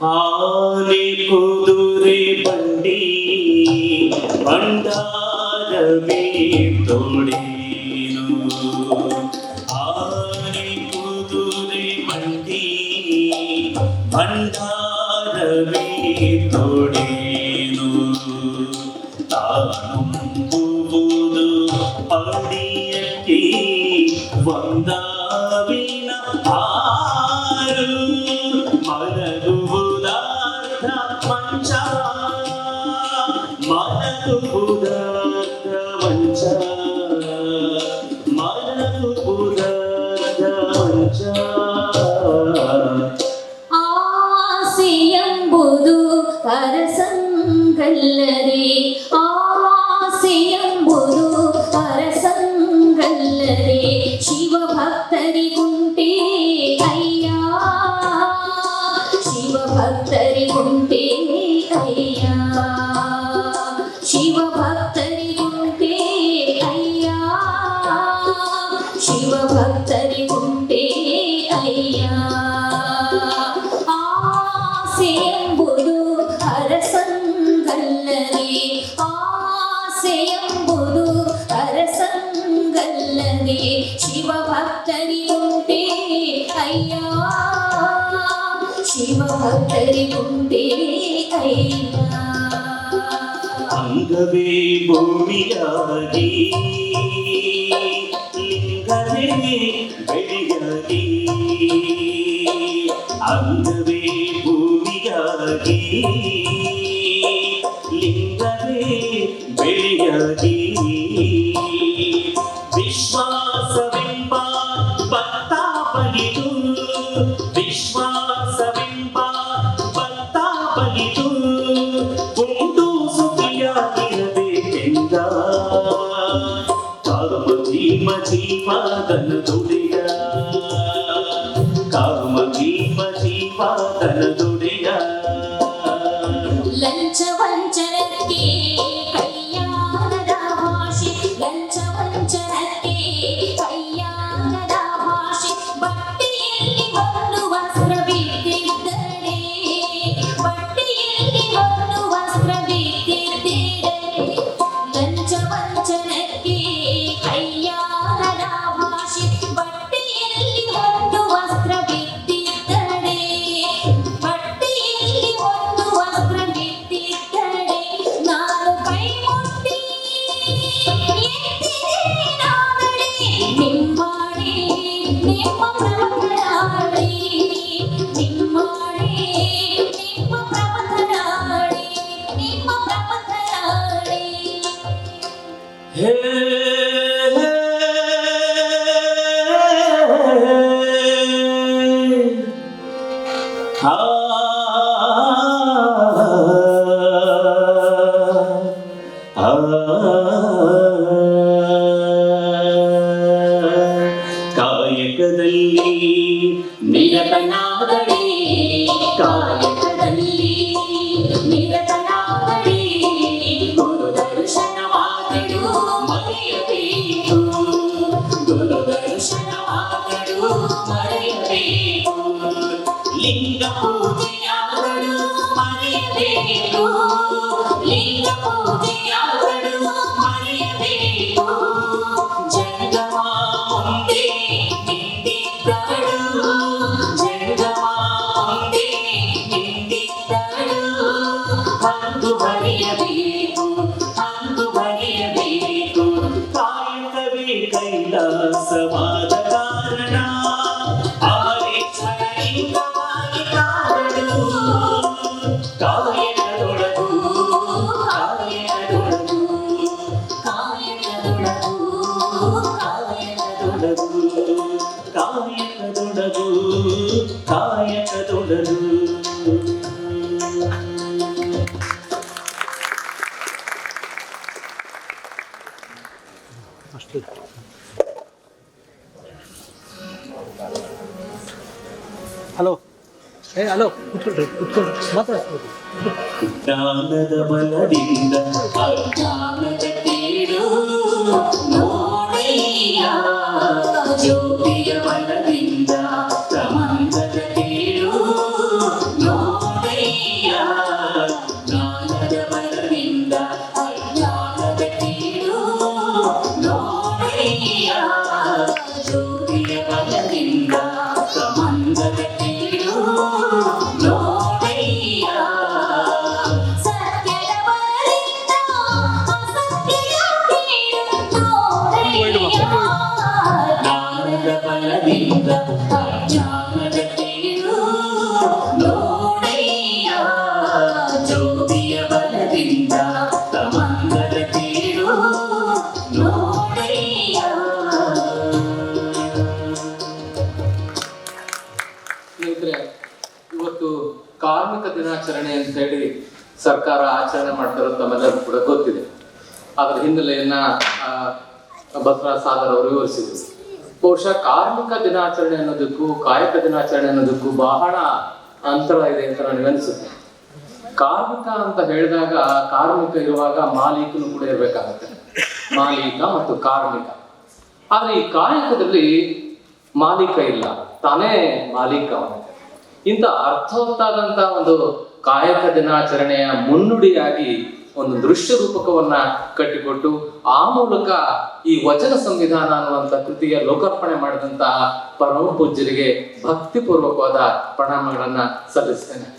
ஆனே குதிரை பண்டி பண்டாரவே தோடினோ ஆனே குதிரை பண்டி பண்டாரவே தோடினோ தானும் புது பண்டியக்கி வந்தான். ಶಿವಭಕ್ತರಿಗುಂಟೆ ಅಯ್ಯ ಶಿವಭಕ್ತರಿಗುಂಟೆ ಅಯ್ಯ ಅಂಗವೇ ಭೂಮಿಯಾಗಿ ಲಿಂಗವೇ ಬೆಳೆಯಾಗಿ ಅಂಗವೇ ಭೂಮಿಯಾಗಿ ಲಿಂಗವೇ ಬೆಳೆಯಾಗಿ తన దుడియా కామ భీమ జీవ తన దుడియా Hey, hey, hey, hey. Oh. ಲಿಂಗ ಪೂಜೆಯಾಗಲು ಮರೆಯಬೇಕು ಲಿಂಗ ಪೂಜೆಯಾಗಲು ಮರೆಯಬೇಕು ಜಂಗಮ ಒಂದೇ ನಿಂತಿದ್ದಳು ಜಂಗಮ ಒಂದೇ ನಿಂತಿದ್ದಳು ಅಂದು ಬರೆಯಬೇಕು ಅಂದು ಬರೆಯಬೇಕು ಕಾಯಕವೇ ಕೈಲಾಸವಾದ హలో కూర్చుంటారు కూర్చుంటారు మాత్రం ಇವತ್ತು ಕಾರ್ಮಿಕ ದಿನಾಚರಣೆ ಅಂತ ಹೇಳಿ ಸರ್ಕಾರ ಆಚರಣೆ ಮಾಡ್ತಾರೋ ತಮ್ಮೆಲ್ಲರೂ ಕೂಡ ಗೊತ್ತಿದೆ. ಅದರ ಹಿನ್ನೆಲೆಯನ್ನ ಬಸವರಾಜ್ ಸಾಗರ್ ಅವರು ವಿವರಿಸಿದರು. ಬಹುಶಃ ಕಾರ್ಮಿಕ ದಿನಾಚರಣೆ ಅನ್ನೋದಕ್ಕೂ ಕಾಯಕ ದಿನಾಚರಣೆ ಅನ್ನೋದಕ್ಕೂ ಬಹಳ ಅಂತರ ಇದೆ ಅಂತ ನನಗೆ ಅನಿಸುತ್ತೆ. ಕಾರ್ಮಿಕ ಅಂತ ಹೇಳಿದಾಗ ಕಾರ್ಮಿಕ ಇರುವಾಗ ಮಾಲೀಕನು ಕೂಡ ಇರಬೇಕಾಗುತ್ತೆ. ಮಾಲೀಕ ಮತ್ತು ಕಾರ್ಮಿಕ. ಆದ್ರೆ ಈ ಕಾಯಕದಲ್ಲಿ ಮಾಲೀಕ ಇಲ್ಲ. ತಾನೇ ಮಾಲೀಕ ಇಂಥ ಅರ್ಥವತ್ತಾದಂತ ಒಂದು ಕಾಯಕ ದಿನಾಚರಣೆಯ ಮುನ್ನುಡಿಯಾಗಿ ಒಂದು ದೃಶ್ಯ ರೂಪಕವನ್ನ ಕಟ್ಟಿಕೊಟ್ಟು ಆ ಮೂಲಕ ಈ ವಚನ ಸಂವಿಧಾನ ಅನ್ನುವಂತ ಕೃತಿಯ ಲೋಕಾರ್ಪಣೆ ಮಾಡಿದಂತಹ ಪರಮ ಪೂಜ್ಯರಿಗೆ ಭಕ್ತಿಪೂರ್ವಕವಾದ ಪ್ರಣಾಮಗಳನ್ನ ಸಲ್ಲಿಸ್ತೇನೆ.